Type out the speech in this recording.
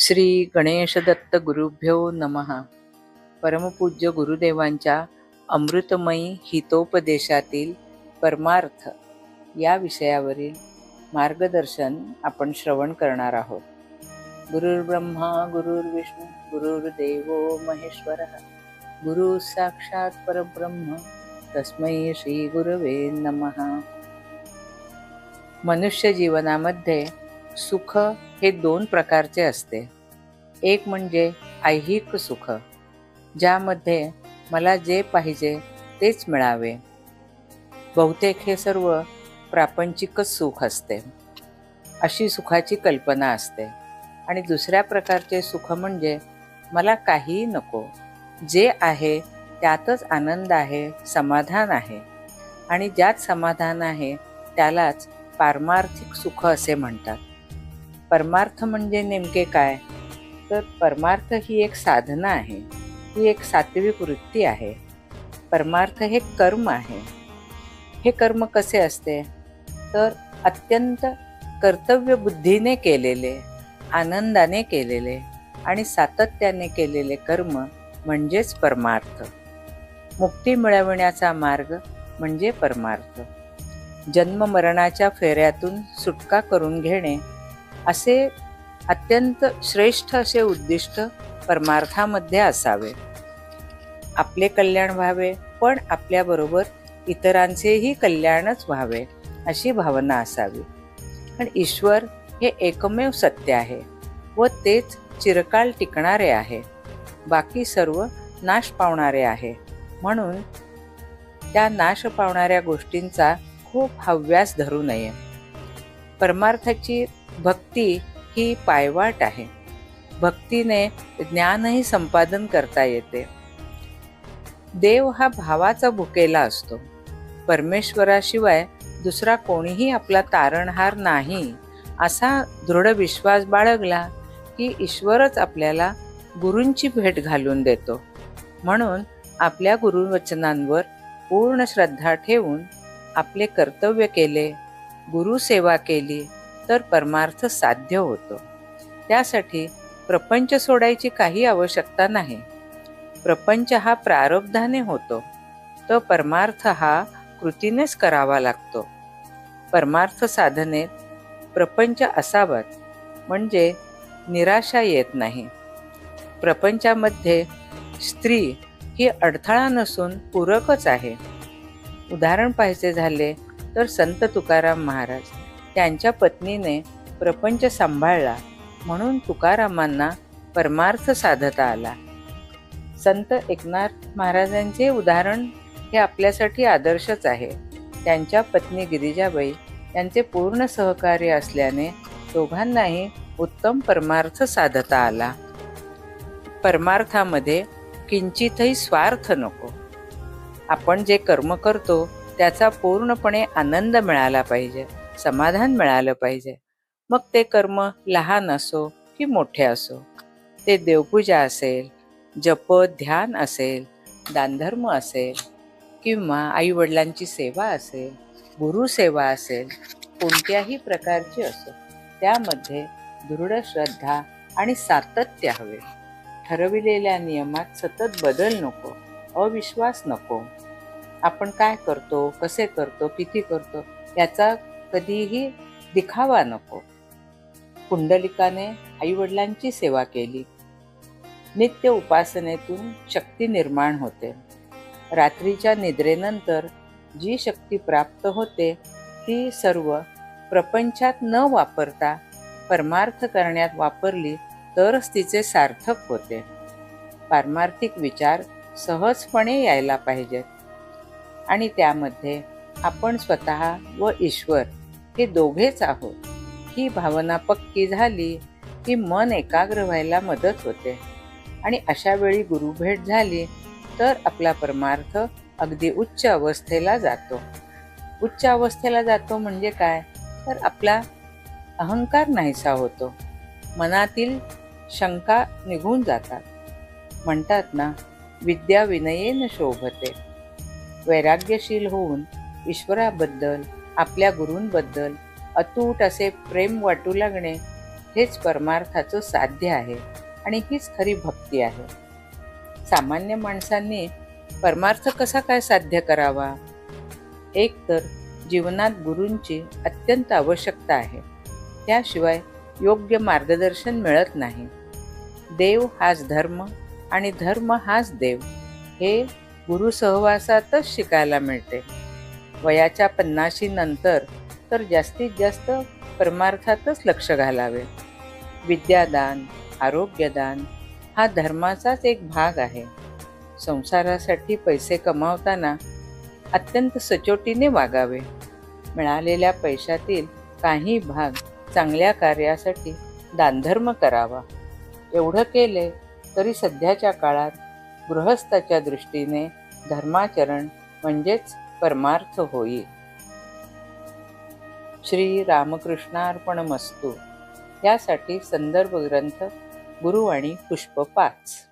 श्री गणेशदत्त गुरुभ्यो नमः. परमपूज्य गुरुदेवांच्या अमृतमयी हितोपदेशातील परमार्थ या विषयावरील मार्गदर्शन आपण श्रवण करणार आहोत. गुरुर्ब्रह्मा गुरुर्विष्णू गुरुर्देवो महेश्वर. गुरु साक्षात परब्रह्म तस्मै श्री गुरवे नमः. मनुष्य जीवनामध्ये सुख हे दोन प्रकारचे असते. एक म्हणजे ऐहिक सुख ज्यामध्ये मला जे पाहिजे तेच मिळावे. बहुतेक हे सर्व प्रापंचिकच सुख असते. अशी सुखाची कल्पना असते. आणि दुसऱ्या प्रकारचे सुख म्हणजे मला काहीही नको. जे आहे त्यातच आनंद आहे समाधान आहे. आणि ज्यात समाधान आहे त्यालाच पारमार्थिक सुख असे म्हणतात. परमार्थ म्हणजे नेमके काय? तर परमार्थ ही एक साधना आहे. ही एक सात्विक वृत्ती आहे. परमार्थ हे कर्म आहे. हे कर्म कसे असते? तर अत्यंत कर्तव्य बुद्धीने केलेले आनंदाने केलेले आणि सातत्याने केलेले कर्म म्हणजेच परमार्थ. मुक्ती मिळवण्याचा मार्ग म्हणजे परमार्थ. जन्म मरणाच्या फेऱ्यातून सुटका करून घेणे असे अत्यंत श्रेष्ठ असे उद्दिष्ट परमार्थामध्ये असावे. आपले कल्याण व्हावे पण आपल्याबरोबर इतरांचेही कल्याणच व्हावे अशी भावना असावी. पण ईश्वर हे एकमेव सत्य आहे व तेच चिरकाल टिकणारे आहे. बाकी सर्व नाश पावणारे आहे. म्हणून त्या नाश पावणाऱ्या गोष्टींचा खूप हव्यास धरू नये. परमार्थाची भक्ती ही पायवाट आहे. भक्तीने ज्ञानही संपादन करता येते. देव हा भावाचा भुकेला असतो. परमेश्वराशिवाय दुसरा कोणीही आपला तारणहार नाही असा दृढ विश्वास बाळगला की ईश्वरच आपल्याला गुरूंची भेट घालून देतो. म्हणून आपल्या गुरुवचनांवर पूर्ण श्रद्धा ठेवून आपले कर्तव्य केले. गुरुसेवा केली तर परमार्थ साध्य होतो. त्यासाठी प्रपंच सोडायची काही आवश्यकता नाही. प्रपंच हा प्रारब्धाने होतो. तो परमार्थ हा कृतीनेच करावा लागतो. परमार्थ साधनेत प्रपंच असावाच म्हणजे निराशा येत नाही. प्रपंचामध्ये स्त्री ही अडथळा नसून पूरकच आहे. उदाहरण पाहायचे झाले तर संत तुकाराम महाराज त्यांच्या पत्नीने प्रपंच सांभाळला म्हणून तुकारामांना परमार्थ साधता आला. संत एकनाथ महाराजांचे उदाहरण हे आपल्यासाठी आदर्शच आहे. त्यांच्या पत्नी गिरिजाबाई यांचे पूर्ण सहकार्य असल्याने दोघांनाही उत्तम परमार्थ साधता आला. परमार्थामध्ये किंचितही स्वार्थ नको. आपण जे कर्म करतो त्याचा पूर्णपणे आनंद मिळाला पाहिजे समाधान मिळालं पाहिजे. मग ते कर्म लहान असो की मोठे असो. ते देवपूजा असेल जप ध्यान असेल दानधर्म असेल किंवा आईवडिलांची सेवा असेल गुरुसेवा असेल कोणत्याही प्रकारची असो त्यामध्ये दृढ श्रद्धा आणि सातत्य हवे. ठरविलेल्या नियमात सतत बदल नको अविश्वास नको. आपण काय करतो कसे करतो किती करतो याचा कधीही दिखावा नको. कुंडलिकाने आईवडिलांची सेवा केली. नित्य उपासनेतून शक्ती निर्माण होते. रात्रीच्या निद्रेनंतर जी शक्ती प्राप्त होते ती सर्व प्रपंचात न वापरता परमार्थ करण्यात वापरली तरच तिचे सार्थक होते. पारमार्थिक विचार सहजपणे यायला पाहिजेत. आणि त्यामध्ये आपण स्वतः व ईश्वर हे दोघेच आहोत. ही भावना पक्की झाली की मन एकाग्र व्हायला मदत होते. आणि अशा वेळी गुरुभेट झाली तर आपला परमार्थ अगदी उच्च अवस्थेला जातो. उच्च अवस्थेला जातो म्हणजे काय? तर आपला अहंकार नाहीसा होतो. मनातील शंका निघून जातात. म्हणतात ना विद्या विनयेन शोभते. वैराग्यशील होऊन ईश्वराबद्दल आपल्या गुरूंबद्दल अतूट असे प्रेम वाटू लागणे हेच परमार्थाचं साध्य आहे आणि हीच खरी भक्ती आहे. सामान्य माणसांनी परमार्थ कसा काय साध्य करावा? एक तर जीवनात गुरूंची अत्यंत आवश्यकता आहे. त्याशिवाय योग्य मार्गदर्शन मिळत नाही. देव हाच धर्म आणि धर्म हाच देव. हे गुरु सहवासातच शिकायला मिळते. वयाच्या पन्नाशी नंतर तर जास्तीत जास्त परमार्थातच लक्ष घालावे. विद्यादान आरोग्यदान हा धर्माचाच एक भाग आहे. संसारासाठी पैसे कमावताना अत्यंत सचोटीने वागावे. मिळालेल्या पैशातील काही भाग चांगल्या कार्यासाठी दानधर्म करावा. एवढं केले तरी सध्याच्या काळात गृहस्थाच्या दृष्टीने धर्माचरण म्हणजेच परमार्थ होईल श्री रामकृष्णार्पण मस्तू यासाठी संदर्भ ग्रंथ गुरुवाणी पुष्प पाच.